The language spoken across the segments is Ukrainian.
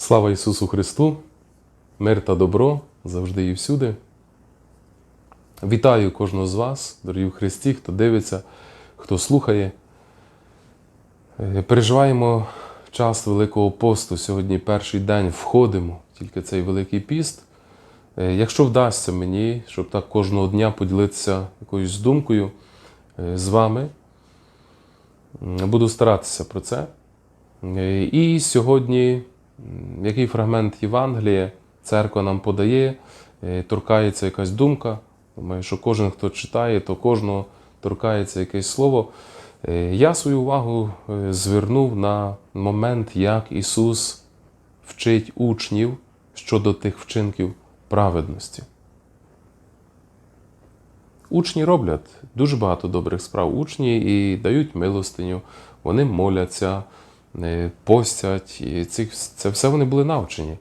Слава Ісусу Христу! Мир та добро завжди і всюди. Вітаю кожного з вас, дорогі в Христі, хто дивиться, хто слухає. Е, Переживаємо час Великого посту. Сьогодні перший день входимо, тільки цей Великий піст. Е, Якщо вдасться мені, щоб так кожного дня поділитися якоюсь думкою е, з вами, буду старатися про це. І сьогодні, який фрагмент Євангелія церква нам подає, е, торкається якась думка. Думаю, що кожен, хто читає, то кожного торкається якесь слово. Е, Я свою увагу е, звернув на момент, як Ісус вчить учнів щодо тих вчинків праведності. Учні роблять дуже багато добрих справ. Учні і дають милостиню, вони моляться, постять, і цих, це все вони були навчені.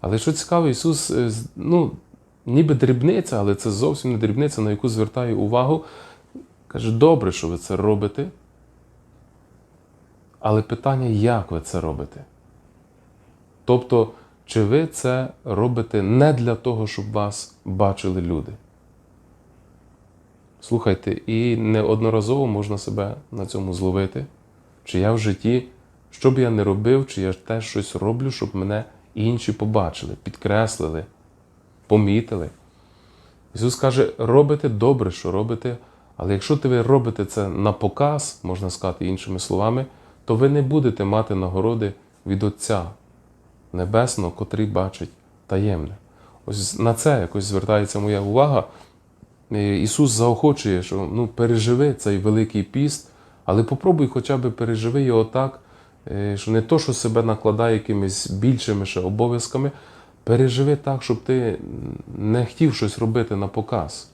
Але що цікаво, Ісус, е, ну, ніби дрібниця, але це зовсім не дрібниця, на яку звертає увагу. Каже, добре, що ви це робите. Але питання, як ви це робите? Тобто, чи ви це робите не для того, щоб вас бачили люди? Слухайте, і неодноразово можна себе на цьому зловити. Чи я в житті, що б я не робив, чи я теж щось роблю, щоб мене інші побачили, підкреслили, помітили. Ісус каже, робите добре, що робите, але якщо ви робите це на показ, можна сказати іншими словами, то ви не будете мати нагороди від Отця Небесного, котрий бачить таємне. Ось на це якось звертається моя увага. Е, Ісус заохочує, що ну, переживи цей великий піст, але попробуй хоча б переживи його так, що не то, що себе накладає якимись більшими ще обов'язками, переживи так, щоб ти не хотів щось робити на показ.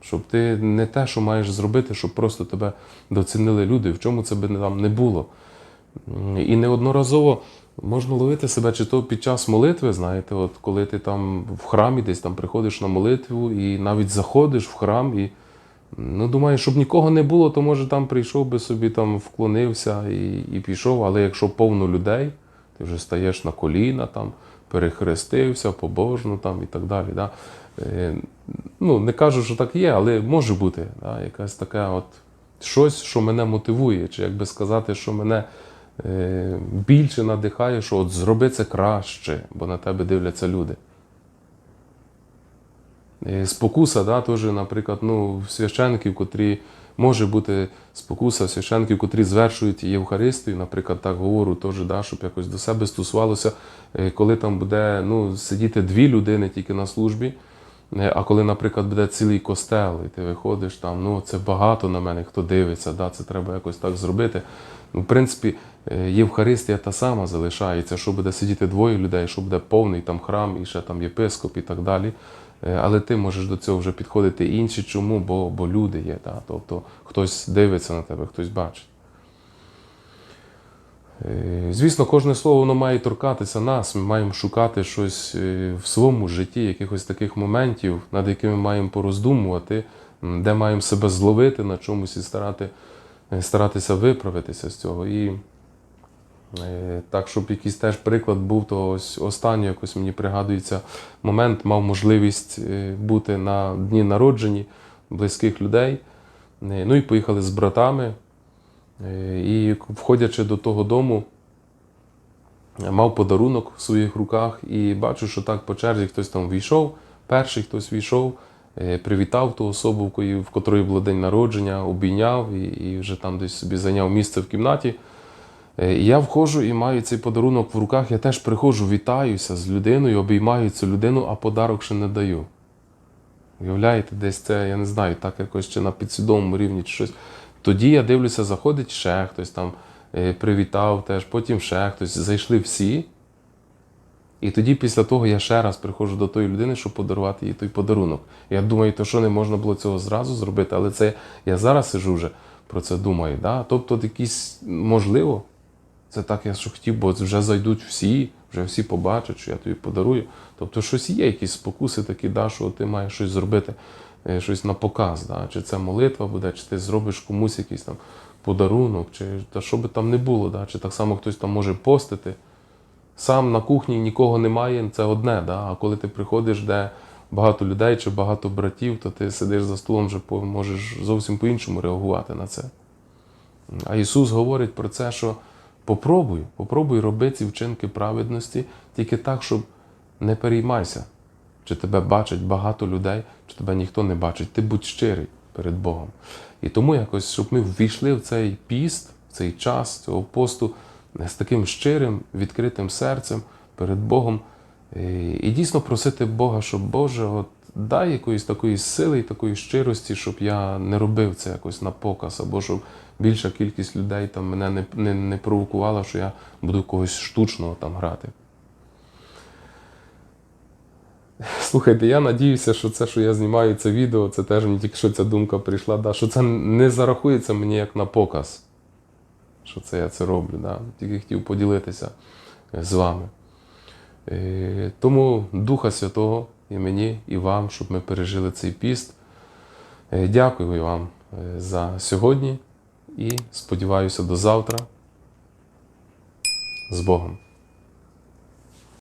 Щоб ти не те, що маєш зробити, щоб просто тебе доцінили люди, в чому це би там не було. І неодноразово можна ловити себе, чи то під час молитви, знаєте, от коли ти там в храмі десь там приходиш на молитву і навіть заходиш в храм і ну, думаєш, щоб нікого не було, то може там прийшов би собі, там вклонився і, і пішов. Але якщо повно людей, ти вже стаєш на коліна, там, перехрестився, побожно там і так далі. Да? Е, ну, не кажу, що так є, але може бути да? якась така от щось, що мене мотивує, чи як би сказати, що мене е, більше надихає, що от зроби це краще, бо на тебе дивляться люди. Е, Спокуса, да, теж, наприклад, ну, священників, котрі може бути спокуса священників, котрі звершують Євхаристію, наприклад, так говорю, теж, да, щоб якось до себе стосувалося, е, коли там буде ну, сидіти дві людини тільки на службі. Е, А коли, наприклад, буде цілий костел, і ти виходиш там, ну це багато на мене, хто дивиться, да, це треба якось так зробити. Ну, в принципі, е, Євхаристія та сама залишається, що буде сидіти двоє людей, що буде повний там храм і ще там єпископ і так далі. Е, Але ти можеш до цього вже підходити інші. Чому? Бо, бо люди є. Да? Тобто хтось дивиться на тебе, хтось бачить. Е, Звісно, кожне слово воно має торкатися нас. Ми маємо шукати щось е, в своєму житті, якихось таких моментів, над якими маємо пороздумувати, де маємо себе зловити на чомусь і старати, е, старатися виправитися з цього. І так, щоб якийсь теж приклад був, то ось останній якось мені пригадується момент, мав можливість бути на дні народженні близьких людей. Ну і поїхали з братами. Е, І входячи до того дому, мав подарунок в своїх руках і бачу, що так по черзі хтось там війшов, перший хтось війшов, е, привітав ту особу, в котрої було день народження, обійняв і, вже там десь собі зайняв місце в кімнаті. Е, І я входжу і маю цей подарунок в руках. Я теж приходжу, вітаюся з людиною, обіймаю цю людину, а подарок ще не даю. Уявляєте, десь це, я не знаю, так якось чи на підсвідомому рівні чи щось. Тоді я дивлюся, заходить ще хтось там, е, привітав теж, потім ще хтось. Зайшли всі. І тоді, після того, я ще раз приходжу до тої людини, щоб подарувати їй той подарунок. Я думаю, то що не можна було цього зразу зробити, але це я зараз сижу вже про це думаю. Да? Тобто, якісь, можливо, це так я що хотів, бо вже зайдуть всі, вже всі побачать, що я тобі подарую. Тобто, щось є, якісь спокуси такі, да, що ти маєш щось зробити, щось на показ. Да? Чи це молитва буде, чи ти зробиш комусь якийсь там подарунок, чи та що би там не було, да? чи так само хтось там може постити. сам на кухні нікого немає, це одне. Да? А коли ти приходиш, де багато людей чи багато братів, то ти сидиш за столом, вже можеш зовсім по-іншому реагувати на це. А Ісус говорить про це, що попробуй, попробуй роби ці вчинки праведності тільки так, щоб не переймайся, чи тебе бачить багато людей, чи тебе ніхто не бачить. Ти будь щирий перед Богом. І тому якось, щоб ми ввійшли в цей піст, в цей час цього посту з таким щирим, відкритим серцем перед Богом. І, дійсно просити Бога, щоб Боже, от дай якоїсь такої сили і такої щирості, щоб я не робив це якось на показ, або щоб більша кількість людей там мене не, не, не провокувала, що я буду когось штучного там грати. Слухайте, я надіюся, що це, що я знімаю це відео, це теж мені тільки що ця думка прийшла, да, що це не зарахується мені як на показ, що це я це роблю. Да. Тільки хотів поділитися з вами. Е, Тому Духа Святого і мені, і вам, щоб ми пережили цей піст. Е, Дякую вам е, за сьогодні і сподіваюся до завтра. З Богом.